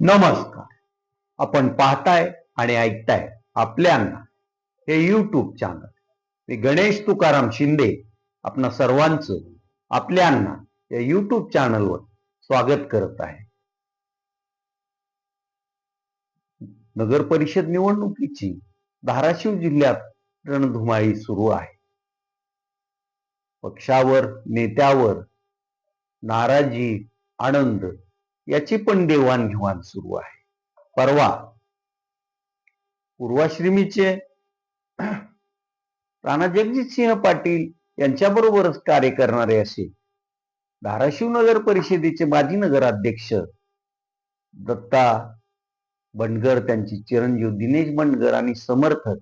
नमस्कार. आपण पाहताय आणि ऐकताय आपल्यांना हे युट्यूब चॅनल मी गणेश तुकाराम शिंदे आपणा सर्वांचं आपल्यांना या युट्यूब चॅनलवर स्वागत करत आहे. नगर परिषद निवडणुकीची धाराशिव जिल्ह्यात रणधुमाळी सुरू आहे. पक्षावर नेत्यावर नाराजी आनंद याची पण देवाणघेवाण सुरू आहे. परवा पूर्वाश्रमीचे राणा जगजितसिंह पाटील यांच्याबरोबरच कार्य करणारे असे धाराशिव नगर परिषदेचे माजी नगराध्यक्ष दत्ता बंडगर त्यांची चिरंजीव दिनेश बंडगर आणि समर्थक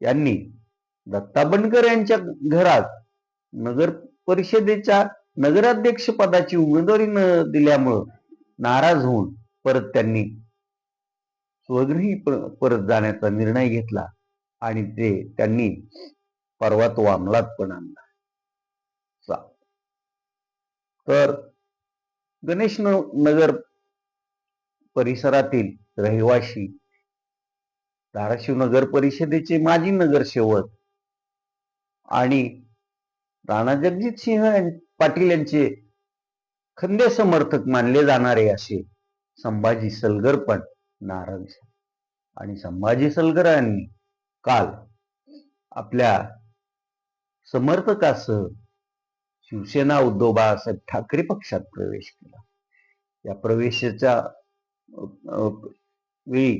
यांनी दत्ता बंडगर यांच्या घरात नगर परिषदेच्या नगराध्यक्ष पदाची उमेदवारी न दिल्यामुळं नाराज होऊन परत त्यांनी स्वगृही परत जाण्याचा निर्णय घेतला आणि ते त्यांनी परवा तो अंमलात पण आणला. चा- तर गणेश नगर परिसरातील रहिवाशी धाराशिव नगर परिषदेचे माजी नगरसेवक आणि राणा जगजित सिंह पाटील यांचे खंदे समर्थक मानले जाणारे असे संभाजी सलगर पण नाराज आणि संभाजी सलगरांनी काल आपल्या समर्थकासह शिवसेना उद्धव बाळासाहेब ठाकरे पक्षात प्रवेश केला. या प्रवेशाच्या वेळी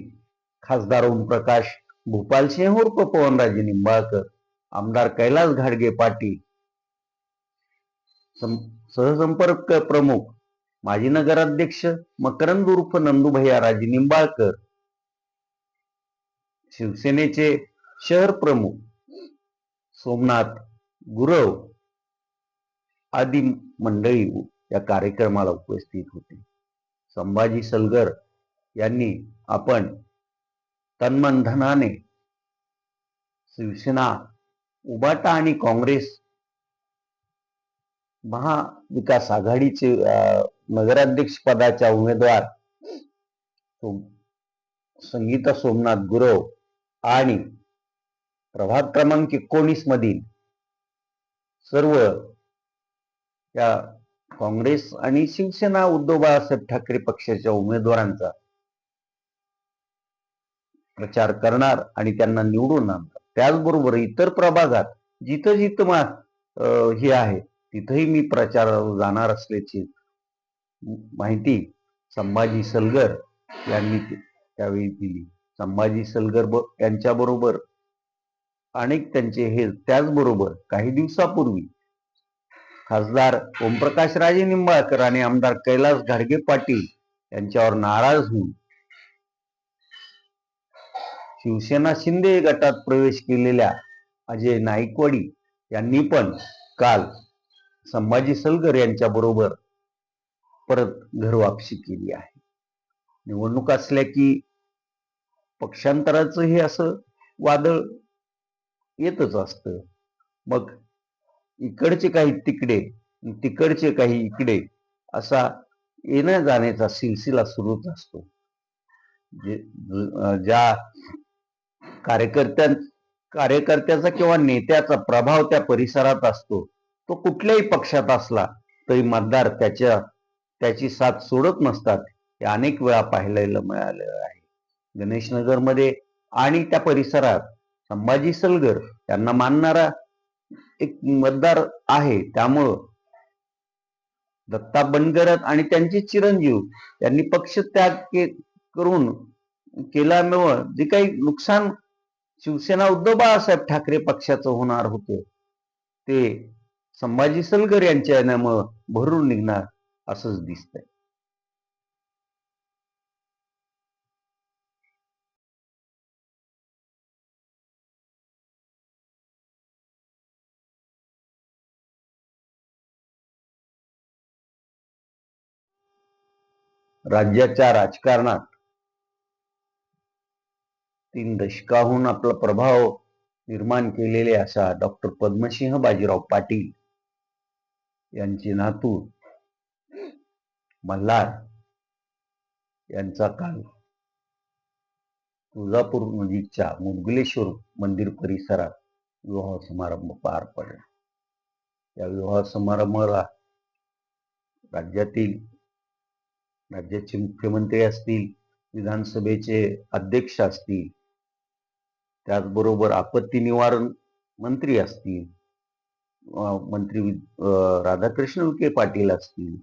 खासदार ओमप्रकाश भूपालसिंह उर्फ पवनराजे निंबाळकर आमदार कैलास घाडगे पाटील सहसंपर्क प्रमुख माजी नगराध्यक्ष मकरंद उर्फ नंदुभैया राजे निंबाळकर. शिवसेनेचे शहर प्रमुख सोमनाथ गुरव आदी मंडळी या कार्यक्रमाला उपस्थित होते. संभाजी सलगर यांनी आपण तन्मन धनाने शिवसेना उबाटा आणि काँग्रेस महाविकास आघाडीचे नगराध्यक्ष पदाच्या उमेदवार संगीता सोमनाथ गुरव आणि प्रभाग क्रमांक एकोणीस मधील सर्व या काँग्रेस आणि शिवसेना उद्धव बाळासाहेब ठाकरे पक्षाच्या उमेदवारांचा प्रचार करणार आणि त्यांना निवडून आणणार. त्याचबरोबर इतर प्रभागात जिथं जिथं मा- हे आहे तिथेही मी प्रचाराला जाणार असल्याची माहिती संभाजी सलगर यांनी त्यावेळी दिली. संभाजी सलगर यांच्या यांच्याबरोबर अनेक त्यांचे हे त्याचबरोबर काही दिवसापूर्वी खासदार ओमप्रकाश राजे निंबाळकर आणि आमदार कैलास घाडगे पाटील यांच्यावर नाराज होऊन शिवसेना शिंदे गटात प्रवेश केलेल्या अजय नाईकवाडी यांनी पण काल संभाजी सलगर यांच्या बरोबर परत घरवापसी केली आहे. निवडणूक असल्या की पक्षांतराचं हे असं वादळ येतच असतं. मग इकडचे काही तिकडे तिकडचे काही इकडे असा येण्या जाण्याचा सिलसिला सुरूच असतो. जे ज्या कार्यकर्त्यां कार्यकर्त्याचा किंवा नेत्याचा प्रभाव त्या परिसरात असतो. तो कुठल्याही पक्षात असला तरी मतदार त्याच्या त्याची साथ सोडत नसतात. हे अनेक वेळा पाहायला मिळालेलं आहे. गणेशनगरमध्ये आणि त्या परिसरात संभाजी सलगर यांना मानणारा एक मतदार आहे. त्यामुळं दत्ता बनगरत आणि त्यांचे चिरंजीव यांनी पक्ष त्याग के करून केल्यामुळं जे काही नुकसान शिवसेना उद्धव बाळासाहेब ठाकरे पक्षाचं होणार होतं ते संभाजी सलगर यांच्या नाम भरून निघणार असंच दिसतंय. राज्याच्या राजकारणात तीन दशकाहून आपला प्रभाव निर्माण केलेले असा डॉक्टर पद्मसिंह बाजीराव पाटील यांचे नातू मल्हार यांचा काल तुळजापूर नजीकच्या मुदगलेश्वर मंदिर परिसरात विवाह समारंभ पार पडला. या विवाह समारंभाला राज्यातील राज्याचे मुख्यमंत्री असतील विधानसभेचे अध्यक्ष असतील त्याचबरोबर आपत्ती निवारण मंत्री असतील मंत्री अं, राधाकृष्ण विखे पाटील असतील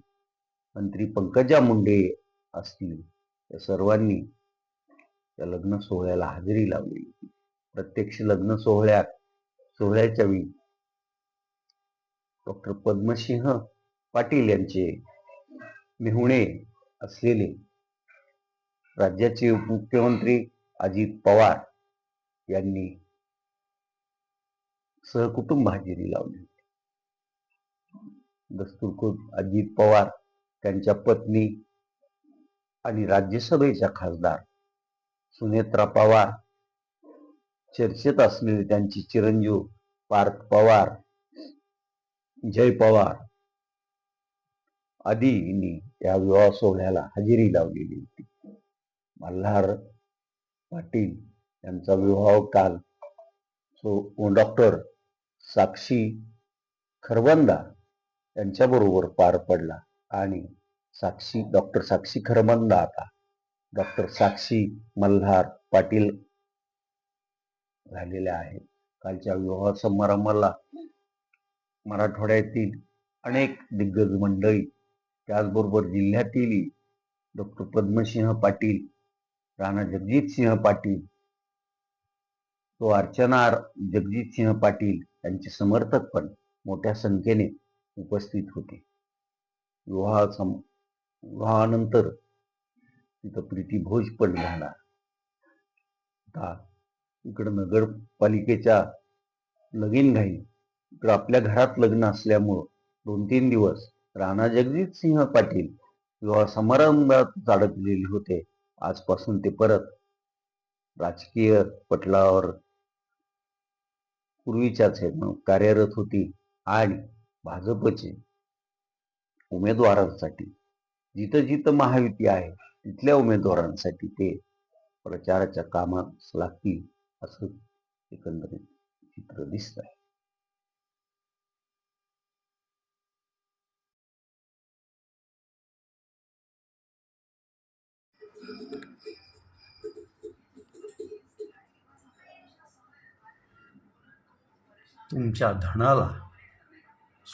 मंत्री पंकजा मुंडे असतील या सर्वांनी त्या लग्न सोहळ्याला हजेरी लावलेली होती. प्रत्यक्ष लग्न सोहळ्यात सोहळ्याच्या वेळी डॉक्टर पद्मसिंह पाटील यांचे मेहुणे असलेले राज्याचे उपमुख्यमंत्री अजित पवार यांनी सहकुटुंब हजेरी लावली होती. दस्तूरखुद अजित पवार त्यांच्या पत्नी आणि राज्यसभेच्या खासदार सुनेत्रा पवार. चर्चेत असलेले त्यांचे चिरंजीव पार्थ पवार जय पवार आदींनी या विवाह सोहळ्याला हजेरी लावलेली होती. मल्हार पाटील यांचा विवाह काल सो डॉक्टर साक्षी खरबंदा यांच्याबरोबर पार पडला. आणि साक्षी डॉक्टर साक्षी खरमंदा आता. डॉक्टर साक्षी मल्हार पाटील झालेल्या आहेत. कालच्या विवाह समारंभाला मराठवाड्यातील अनेक दिग्गज मंडळी त्याचबरोबर जिल्ह्यातील डॉक्टर पद्मसिंह पाटील राणा जगजितसिंह पाटील तो अर्चना जगजितसिंह पाटील यांचे समर्थक पण मोठ्या संख्येने उपस्थित होती. विवाह सम विवाहानंतर तिथं प्रीती भोज पण राहणार. आता इकडं नगरपालिकेच्या लगीन घाई इकडं आपल्या घरात लग्न असल्यामुळं दोन तीन दिवस राणा जगजित सिंह पाटील विवाह समारंभात अडकलेले होते. आजपासून ते परत राजकीय पटलावर पूर्वीच्याच हे कार्यरत होती आणि भाजपचे उमेदवारांसाठी. जिथं जिथं महायुती आहे तिथल्या उमेदवारांसाठी ते प्रचाराच्या कामास लागतील असं एकंदरीत चित्र दिसत आहे तुमच्या धनाला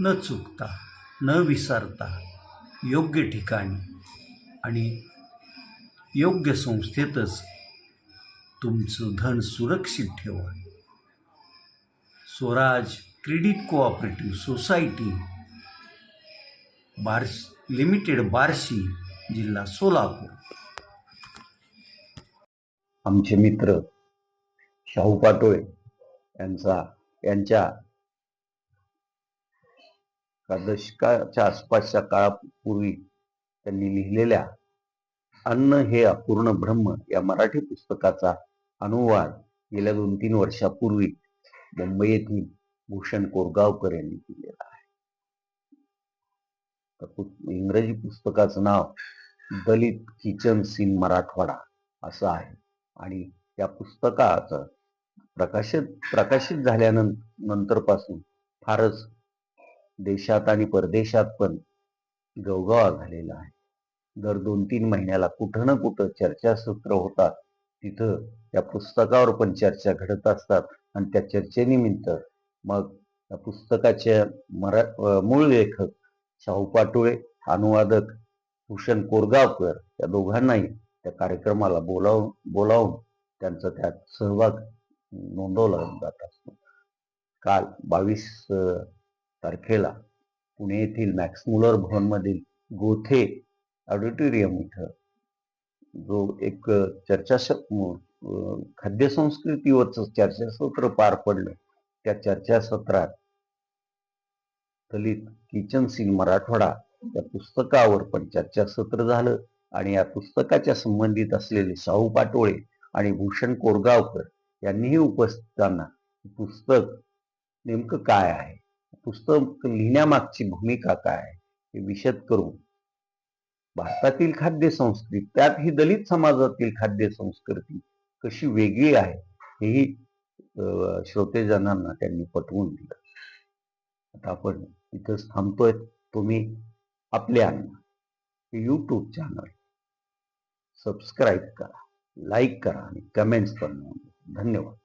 न चुकता न विसरता योग्य ठिकाणी आणि योग्य संस्थेतच तुमचं धन सुरक्षित ठेवा. Swaraj credit cooperative society Barshi limited Barshi जिल्हा सोलापूर. आमचे मित्र शाहू पाटोळे यांचा यांच्या का दशकाच्या आसपासच्या काळापूर्वी त्यांनी लिहिलेल्या अन्न हे अपूर्ण ब्रह्म या मराठी पुस्तकाचा अनुवाद गेल्या दोन तीन वर्षापूर्वी मुंबई येथील भूषण कोरगावकर यांनी केलेला आहे. इंग्रजी पुस्तकाचं नाव दलित किचन सीन मराठवाडा असं आहे. आणि या पुस्तकाचं प्रकाशित प्रकाशित झाल्यानंतर नंतरपासून फारच देशात आणि परदेशात पण गवगवा झालेला आहे. दर दोन तीन महिन्याला कुठं ना कुठं चर्चासत्र होतात. तिथं त्या पुस्तकावर पण चर्चा घडत असतात आणि त्या चर्चेनिमित्त मग त्या पुस्तकाचे मरा मूळ लेखक शाहू पाटोळे अनुवादक भूषण कोरगावकर या दोघांनाही त्या कार्यक्रमाला बोलावून बोलावून त्यांचा त्यात सहभाग नोंदवला जात असतो. काल बावीस तारखेला पुणे येथील मॅक्समुलर भवनमधील गोथे ऑडिटोरियम इथं जो एक चर्चा खाद्य संस्कृतीवरच चर्चासत्र पार पडलं. त्या चर्चासत्रात दलित किचन सिंग मराठवाडा या पुस्तकावर पण चर्चासत्र झालं आणि या पुस्तकाच्या संबंधित असलेले शाहू पाटोळे आणि भूषण कोरगावकर यांनीही उपस्थितांना पुस्तक नेमकं काय आहे? पुस्तक लिहिण्यामागची भूमिका काय आहे हे विशद करून भारतातील खाद्य संस्कृती त्यात ही दलित समाजातील खाद्य संस्कृती कशी वेगळी आहे हेही श्रोतेजनांना त्यांनी पटवून दिलं. आता आपण इथंच थांबतोय. तुम्ही आपल्या यूट्यूब चॅनल सबस्क्राईब करा लाईक करा आणि कमेंट्स पण नोंदवा. धन्यवाद.